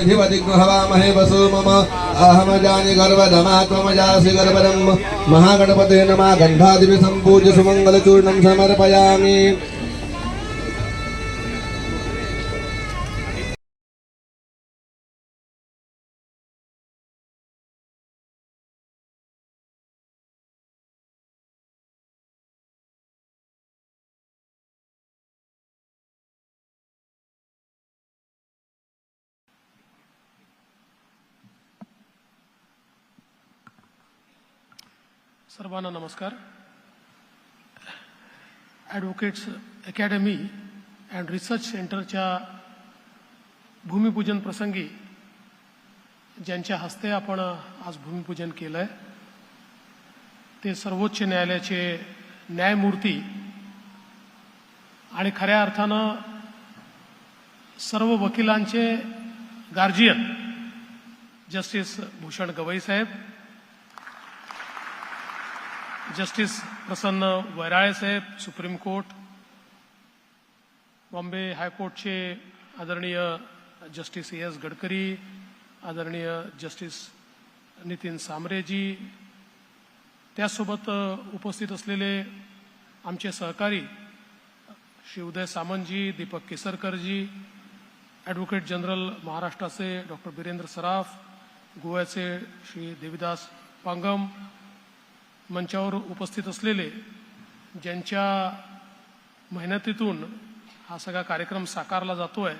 अधिपतिगृहवामहे वसो मम अहमजानि गर्वधमा त्वमजासि गर्वदम् महागणपते नमा गन्धादिभिः सम्पूज्य सुमङ्गलचूर्णं समर्पयामि सर्वांना नमस्कार. ॲडव्होकेट्स अकॅडमी अँड रिसर्च सेंटरच्या भूमिपूजन प्रसंगी ज्यांच्या हस्ते आपण आज भूमिपूजन केलं आहे ते सर्वोच्च न्यायालयाचे न्यायमूर्ती आणि खऱ्या अर्थानं सर्व वकिलांचे गार्जियन जस्टिस भूषण गवई साहेब जस्टिस प्रसन्न वैराळे साहेब सुप्रीम कोर्ट बॉम्बे हायकोर्टचे आदरणीय जस्टिस ए एस गडकरी आदरणीय जस्टिस नितीन सामरेजी त्यासोबत उपस्थित असलेले आमचे सहकारी श्री उदय सामंतजी दीपक केसरकरजी ॲडव्होकेट जनरल महाराष्ट्राचे डॉक्टर बिरेंद्र सराफ गोव्याचे श्री देविदास पांगम मंचावर उपस्थित असलेले ज्यांच्या मेहनतीतून हा सगळा कार्यक्रम साकारला जातो आहे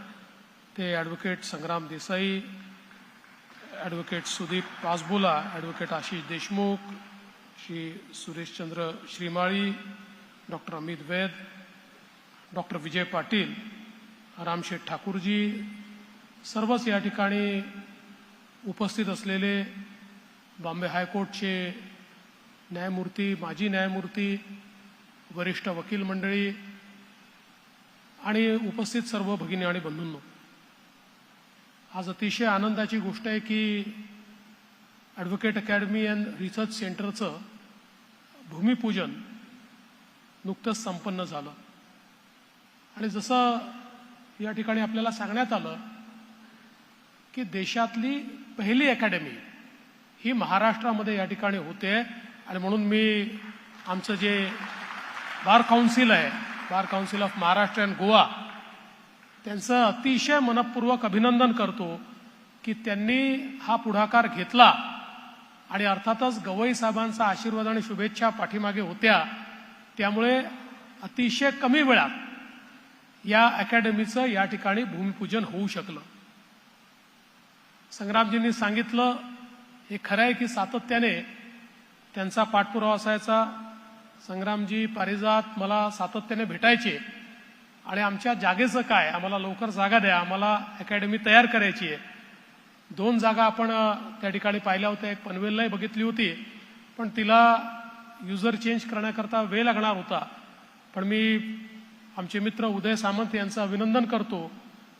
ते advocate Sangram Desai advocate Sudeep Pasbola advocate Ashish Deshmukh Shri Sureshchandra Shrimali doctor Amit Vaid doctor Vijay Patil Ramsheth Thakurji सर्वच या ठिकाणी उपस्थित असलेले बॉम्बे हायकोर्टचे न्यायमूर्ती माजी न्यायमूर्ती वरिष्ठ वकील मंडळी आणि उपस्थित सर्व भगिनी आणि बंधूंनो. आज अतिशय आनंदाची गोष्ट आहे की ॲडव्होकेट अकॅडमी अँड रिसर्च सेंटरचं भूमिपूजन नुकतंच संपन्न झालं. आणि जसं या ठिकाणी आपल्याला सांगण्यात आलं की देशातली पहिली अकॅडमी ही महाराष्ट्रामध्ये या ठिकाणी होते. आणि म्हणून मी आमचं जे बार काउन्सिल आहे bar council of Maharashtra and Goa त्यांचं अतिशय मनपूर्वक अभिनंदन करतो की त्यांनी हा पुढाकार घेतला आणि अर्थातच गवई साहेबांचा आशीर्वाद आणि शुभेच्छा पाठीमागे होत्या. त्यामुळे अतिशय कमी वेळात या अकॅडमीचं या ठिकाणी भूमिपूजन होऊ शकलं. संग्रामजींनी सांगितलं हे खरं आहे की सातत्याने त्यांचा पाठपुरावा असायचा. संग्रामजी पारिजात मला सातत्याने भेटायचे. आणि आमच्या जागेचं काय? आम्हाला लवकर जागा द्या. आम्हाला अकॅडमी तयार करायची आहे. दोन जागा आपण त्या ठिकाणी पाहिल्या होत्या. एक पनवेललाही बघितली होती. पण तिला युजर चेंज करण्याकरता वेळ लागणार होता. पण मी आमचे मित्र उदय सामंत यांचं अभिनंदन करतो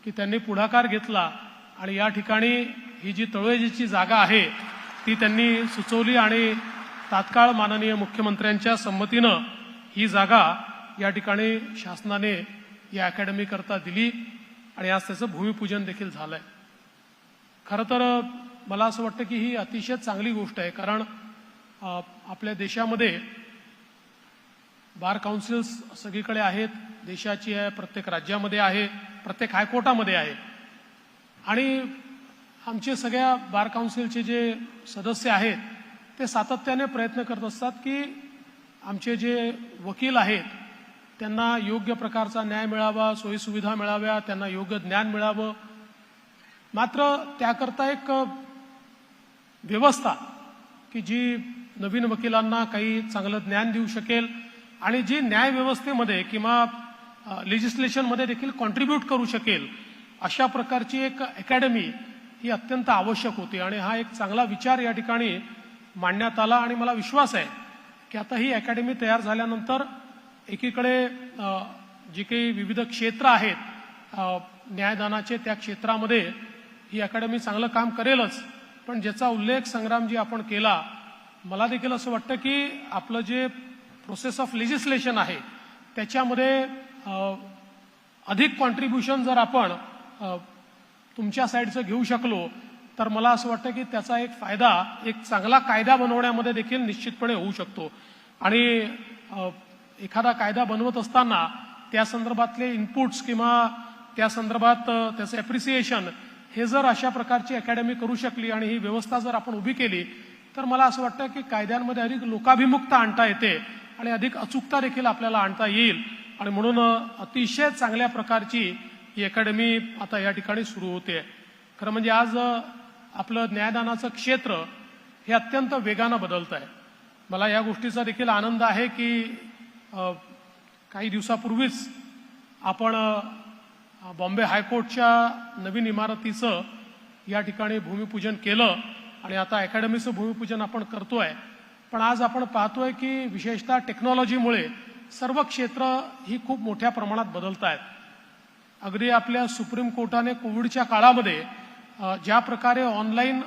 की त्यांनी पुढाकार घेतला. आणि या ठिकाणी ही जी तळोजीची जागा आहे ती त्यांनी सुचवली आणि तात्काळ माननीय मुख्यमंत्र्यांच्या संमतीनं ही जागा या ठिकाणी शासनाने या अकॅडमी करता दिली आणि आज त्याचं भूमिपूजन देखील झालंय. खरं तर मला असं वाटतं की ही अतिशय चांगली गोष्ट आहे कारण आपल्या देशामध्ये बार काउन्सिल्स सगळीकडे आहेत देशाची आहे प्रत्येक राज्यामध्ये आहे प्रत्येक हायकोर्टामध्ये आहे. आणि आमचे सगळ्या बार काउन्सिलचे जे सदस्य आहेत ते सातत्याने प्रयत्न करत असतात की आमचे जे वकील आहेत त्यांना योग्य प्रकारचा न्याय मिळावा सोयीसुविधा मिळाव्या त्यांना योग्य ज्ञान मिळावं. मात्र त्याकरता एक व्यवस्था की जी नवीन वकिलांना काही चांगलं ज्ञान देऊ शकेल आणि जी न्याय व्यवस्थेमध्ये किंवा लेजिस्लेशनमध्ये देखील कॉन्ट्रीब्यूट करू शकेल अशा प्रकारची एक अकॅडमी ही अत्यंत आवश्यक होती. आणि हा एक चांगला विचार या ठिकाणी मांडण्यात आला आणि मला विश्वास आहे की आता ही अकॅडमी तयार झाल्यानंतर एकीकडे जी काही विविध क्षेत्र आहेत न्यायदानाचे त्या क्षेत्रामध्ये ही अकॅडमी चांगलं काम करेलच. पण ज्याचा उल्लेख संग्रामजी आपण केला मला देखील असं वाटतं की आपलं जे प्रोसेस ऑफ लेजिस्लेशन आहे त्याच्यामध्ये अधिक कॉन्ट्रीब्युशन जर आपण तुमच्या साईडचं घेऊ शकलो तर मला असं वाटतं की त्याचा एक फायदा एक चांगला कायदा बनवण्यामध्ये देखील निश्चितपणे होऊ शकतो. आणि एखादा कायदा बनवत असताना त्या संदर्भातले इनपुट्स किंवा त्या संदर्भात त्याचं ॲप्रिसिएशन हे जर अशा प्रकारची अकॅडमी करू शकली आणि ही व्यवस्था जर आपण उभी केली तर मला असं वाटतं की कायद्यांमध्ये अधिक लोकाभिमुखता आणता येते आणि अधिक अचूकता देखील आपल्याला आणता येईल. आणि म्हणून अतिशय चांगल्या प्रकारची ही अकॅडमी आता या ठिकाणी सुरू होते. खरं म्हणजे आज आपलं न्यायदानाचं क्षेत्र हे अत्यंत वेगानं बदलत आहे मला या गोष्टीचा देखील आनंद आहे की काही दिवसापूर्वीच आपण बॉम्बे हायकोर्टच्या नवीन इमारतीचं या ठिकाणी भूमिपूजन केलं आणि आता अकॅडमीचं भूमिपूजन आपण करतोय. पण आज आपण पाहतोय की विशेषतः टेक्नॉलॉजीमुळे सर्व क्षेत्र ही खूप मोठ्या प्रमाणात बदलत आहेत अगदी आपल्या सुप्रीम कोर्टाने कोविडच्या काळामध्ये ज्या प्रकारे ऑनलाईन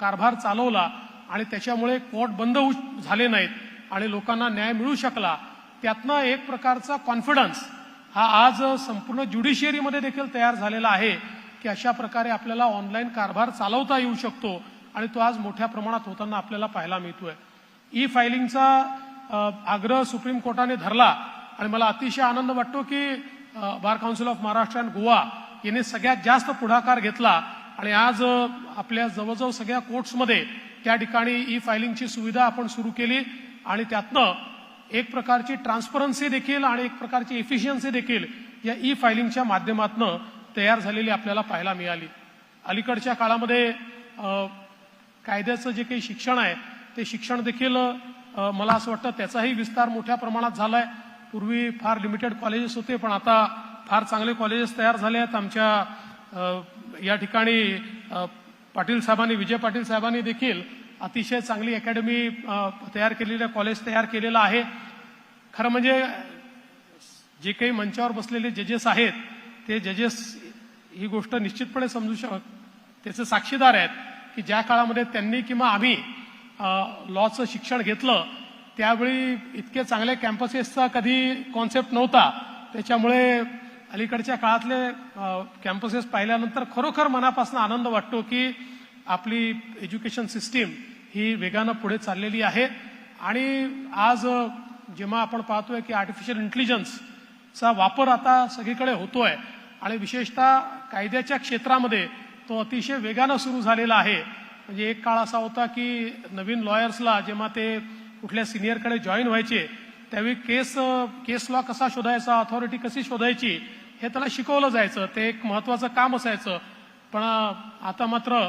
कारभार चालवला आणि त्याच्यामुळे कोर्ट बंद होऊ- झाले नाहीत आणि लोकांना न्याय मिळू शकला त्यातनं एक प्रकारचा कॉन्फिडन्स हा आज संपूर्ण ज्युडिशियरीमध्ये देखील तयार झालेला आहे की अशा प्रकारे आपल्याला ऑनलाईन कारभार चालवता येऊ शकतो आणि तो आज मोठ्या प्रमाणात होताना आपल्याला पाहायला मिळतोय. ई फायलिंगचा आग्रह सुप्रीम कोर्टाने धरला आणि मला अतिशय आनंद वाटतो की bar council of Maharashtra and Goa यांनी सगळ्यात जास्त पुढाकार घेतला आणि आज आपल्या जवळजवळ सगळ्या कोर्ट्समध्ये त्या ठिकाणी ई फायलिंगची सुविधा आपण सुरू केली आणि त्यातनं एक प्रकारची ट्रान्सपरन्सी देखील आणि एक प्रकारची एफिशियन्सी देखील या ई फायलिंगच्या माध्यमातून तयार झालेली आपल्याला पाहायला मिळाली. अलीकडच्या काळामध्ये कायद्याचं जे काही शिक्षण आहे ते शिक्षण देखील मला असं वाटतं त्याचाही विस्तार मोठ्या प्रमाणात झालाय. पूर्वी फार लिमिटेड कॉलेजेस होते पण आता फार चांगले कॉलेजेस तयार झाले आहेत. आमच्या या ठिकाणी पाटील साहेबांनी विजय पाटील साहेबांनी देखील अतिशय चांगली अकॅडमी तयार केलेलं कॉलेज तयार केलेलं आहे. खरं म्हणजे जे काही मंचावर बसलेले जजेस आहेत ते जजेस ही गोष्ट निश्चितपणे समजू शक त्याचे साक्षीदार आहेत की ज्या काळामध्ये त्यांनी किंवा आम्ही लॉचं शिक्षण घेतलं त्यावेळी इतके चांगले कॅम्पसेसचा कधी कॉन्सेप्ट नव्हता. त्याच्यामुळे अलीकडच्या काळातले कॅम्पसेस पाहिल्यानंतर खरोखर मनापासून आनंद वाटतो की आपली एज्युकेशन सिस्टीम ही वेगानं पुढे चाललेली आहे. आणि आज जेव्हा आपण पाहतोय की आर्टिफिशियल इंटेलिजन्सचा वापर आता सगळीकडे होतोय आणि विशेषतः कायद्याच्या क्षेत्रामध्ये तो अतिशय वेगानं सुरू झालेला आहे. म्हणजे एक काळ असा होता की नवीन लॉयर्सला जेव्हा ते कुठल्या सिनियरकडे जॉईन व्हायचे त्यावेळी केस केस लॉ कसा शोधायचा अथॉरिटी कशी शोधायची हे त्याला शिकवलं जायचं. ते एक महत्वाचं काम असायचं. पण आता मात्र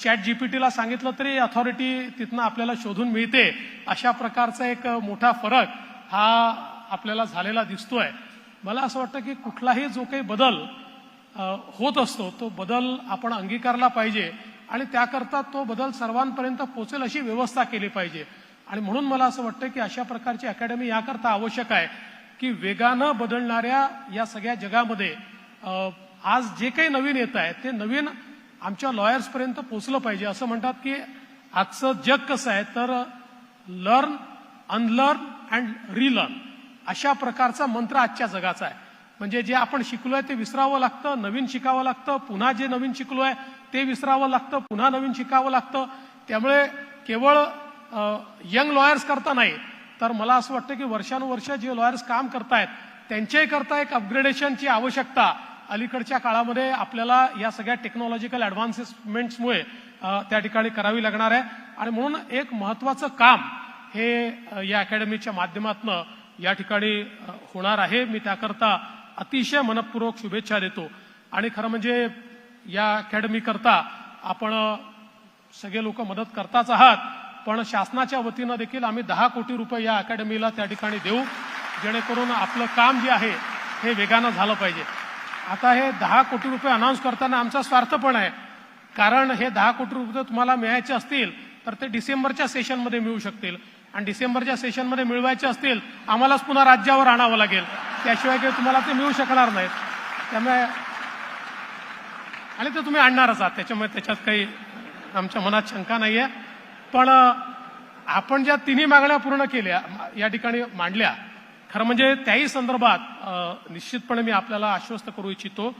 चॅट जीपीटीला सांगितलं तरी अथॉरिटी तिथनं आपल्याला शोधून मिळते. अशा प्रकारचा एक मोठा फरक हा आपल्याला झालेला दिसतोय. मला असं वाटतं की कुठलाही जो काही बदल होत असतो तो बदल आपण अंगीकारला पाहिजे. आणि त्याकरता तो बदल सर्वांपर्यंत पोचेल अशी व्यवस्था केली पाहिजे. आणि म्हणून मला असं वाटतं की अशा प्रकारची अकॅडमी याकरता आवश्यक आहे की वेगानं बदलणाऱ्या या सगळ्या जगामध्ये आज जे काही नवीन येत आहे ते नवीन आमच्या लॉयर्सपर्यंत पोचलं पाहिजे. असं म्हणतात की आजचं जग कसं आहे तर लर्न अनलर्न अँड रिलर्न अशा प्रकारचा मंत्र आजच्या जगाचा आहे. म्हणजे जे आपण शिकलोय ते विसरावं लागतं नवीन शिकावं लागतं पुन्हा जे नवीन शिकलोय ते विसरावं लागतं पुन्हा नवीन शिकावं लागतं. त्यामुळे केवळ यंग लॉयर्स करता नाही तर मला असं वाटतं की वर्षानुवर्ष जे लॉयर्स काम करतायत त्यांच्याही करता एक अपग्रेडेशनची आवश्यकता. अलीकडच्या काळामध्ये आपल्याला या सगळ्या टेक्नॉलॉजिकल ॲडव्हान्सेसमेंट्समुळे त्या ठिकाणी करावी लागणार आहे. आणि म्हणून एक महत्वाचं काम हे या अकॅडमीच्या माध्यमातून या ठिकाणी होणार आहे. मी त्याकरता अतिशय मनपूर्वक शुभेच्छा देतो. आणि खरं म्हणजे या अकॅडमीकरता आपण सगळे लोक मदत करताच आहात. पण शासनाच्या वतीनं देखील आम्ही दहा कोटी रुपये या अकॅडमीला त्या ठिकाणी देऊ जेणेकरून आपलं काम जे आहे हे वेगानं झालं पाहिजे. आता हे दहा कोटी रुपये अनाऊन्स करताना आमचा स्वार्थ पण आहे. कारण हे दहा कोटी रुपये तुम्हाला मिळायचे असतील तर ते डिसेंबरच्या सेशनमध्ये मिळू शकतील. आणि डिसेंबरच्या सेशनमध्ये मिळवायचे असतील आम्हालाच पुन्हा राज्यावर आणावं लागेल. त्याशिवाय काही तुम्हाला ते मिळू शकणार नाहीत. त्यामुळे आणि ते तुम्ही आणणारच आहात. त्याच्यामुळे त्याच्यात काही आमच्या मनात शंका नाही आहे पण आपण ज्या तिन्ही मागण्या पूर्ण केल्या या ठिकाणी मांडल्या खरं म्हणजे त्याही संदर्भात निश्चितपणे मी आपल्याला आश्वस्त करू इच्छितो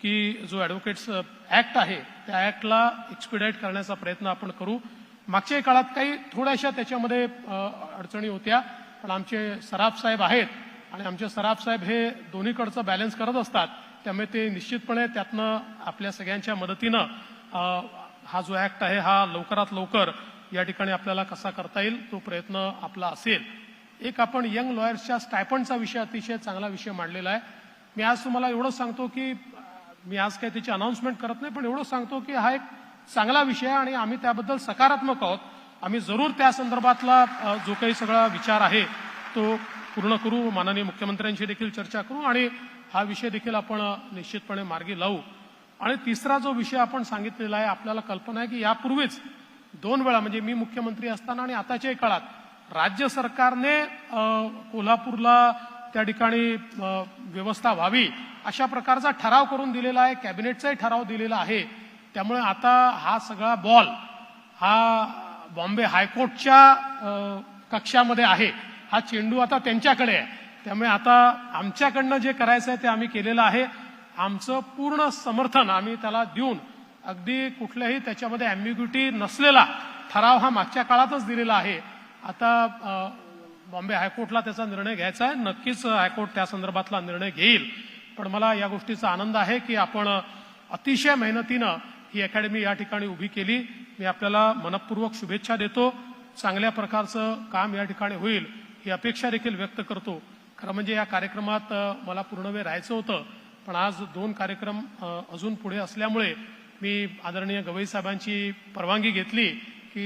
की जो ॲडव्होकेट्स ॲक्ट आहे त्या ॲक्टला एक्सपिडाईट करण्याचा प्रयत्न आपण करू. मागच्याही काळात काही थोड्याशा त्याच्यामध्ये अडचणी होत्या पण आमचे सराफ साहेब आहेत आणि आमचे सराफ साहेब हे दोन्हीकडचं बॅलन्स करत असतात त्यामुळे ते निश्चितपणे त्यातनं आपल्या सगळ्यांच्या मदतीनं हा जो ॲक्ट आहे हा लवकरात लवकर या ठिकाणी आपल्याला कसा करता येईल तो प्रयत्न आपला असेल. एक आपण यंग लॉयर्सच्या स्टायपंडचा विषय अतिशय चांगला विषय मांडलेला आहे. मी आज तुम्हाला एवढं सांगतो की मी आज काही त्याची अनाऊन्समेंट करत नाही पण एवढं सांगतो की हा एक चांगला विषय आहे आणि आम्ही त्याबद्दल सकारात्मक आहोत. आम्ही जरूर त्या संदर्भातला जो काही सगळा विचार आहे तो पूर्ण करू. माननीय मुख्यमंत्र्यांशी देखील चर्चा करू आणि हा विषय देखील आपण निश्चितपणे मार्गी लावू. आणि तिसरा जो विषय आपण सांगितलेला आहे आपल्याला कल्पना आहे की यापूर्वीच दोन वेळा म्हणजे मी मुख्यमंत्री असताना आणि आताच्याही काळात राज्य सरकारने कोल्हापूरला त्या ठिकाणी व्यवस्था व्हावी अशा प्रकारचा ठराव करून दिलेला आहे कॅबिनेटचाही ठराव दिलेला आहे. त्यामुळे आता हा सगळा बॉल हा बॉम्बे हायकोर्टच्या कक्षामध्ये आहे. हा चेंडू आता त्यांच्याकडे आहे. त्यामुळे आता आमच्याकडनं जे करायचं आहे ते आम्ही केलेलं आहे. आमचं पूर्ण समर्थन आम्ही त्याला देऊन अगदी कुठल्याही त्याच्यामध्ये अम्बिग्युटी नसलेला ठराव हा मागच्या काळातच दिलेला आहे. आता बॉम्बे हायकोर्टला त्याचा निर्णय घ्यायचा आहे. नक्कीच हायकोर्ट त्या संदर्भातला निर्णय घेईल. पण मला या गोष्टीचा आनंद आहे की आपण अतिशय मेहनतीनं ही अकॅडमी या ठिकाणी उभी केली. मी आपल्याला मनपूर्वक शुभेच्छा देतो. चांगल्या प्रकारचं काम या ठिकाणी होईल ही अपेक्षा देखील व्यक्त करतो. खरं म्हणजे या कार्यक्रमात मला पूर्ण वेळ राहायचं होतं. पण आज दोन कार्यक्रम अजून पुढे असल्यामुळे मी आदरणीय गवई साहेबांची परवानगी घेतली की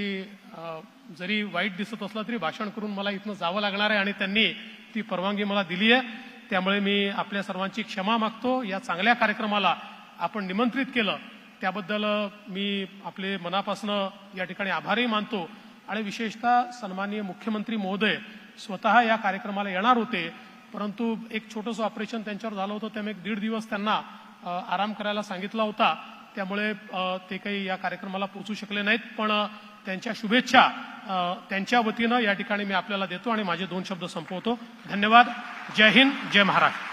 जरी वाईट दिसत असलं तरी भाषण करून मला इथनं जावं लागणार आहे आणि त्यांनी ती परवानगी मला दिली आहे. त्यामुळे मी आपल्या सर्वांची क्षमा मागतो. या चांगल्या कार्यक्रमाला आपण निमंत्रित केलं. त्याबद्दल मी आपले मनापासनं या ठिकाणी आभारही मानतो. आणि विशेषतः सन्माननीय मुख्यमंत्री महोदय स्वतः या कार्यक्रमाला येणार होते. परंतु एक छोटंसं ऑपरेशन त्यांच्यावर झालं होतं. त्यामुळे एक दीड दिवस त्यांना आराम करायला सांगितला होता. त्यामुळे ते काही या कार्यक्रमाला पोहोचू शकले नाहीत. पण त्यांच्या शुभेच्छा त्यांच्या वतीनं या ठिकाणी मी आपल्याला देतो आणि माझे दोन शब्द संपवतो. धन्यवाद. जय हिंद. जय महाराष्ट्र.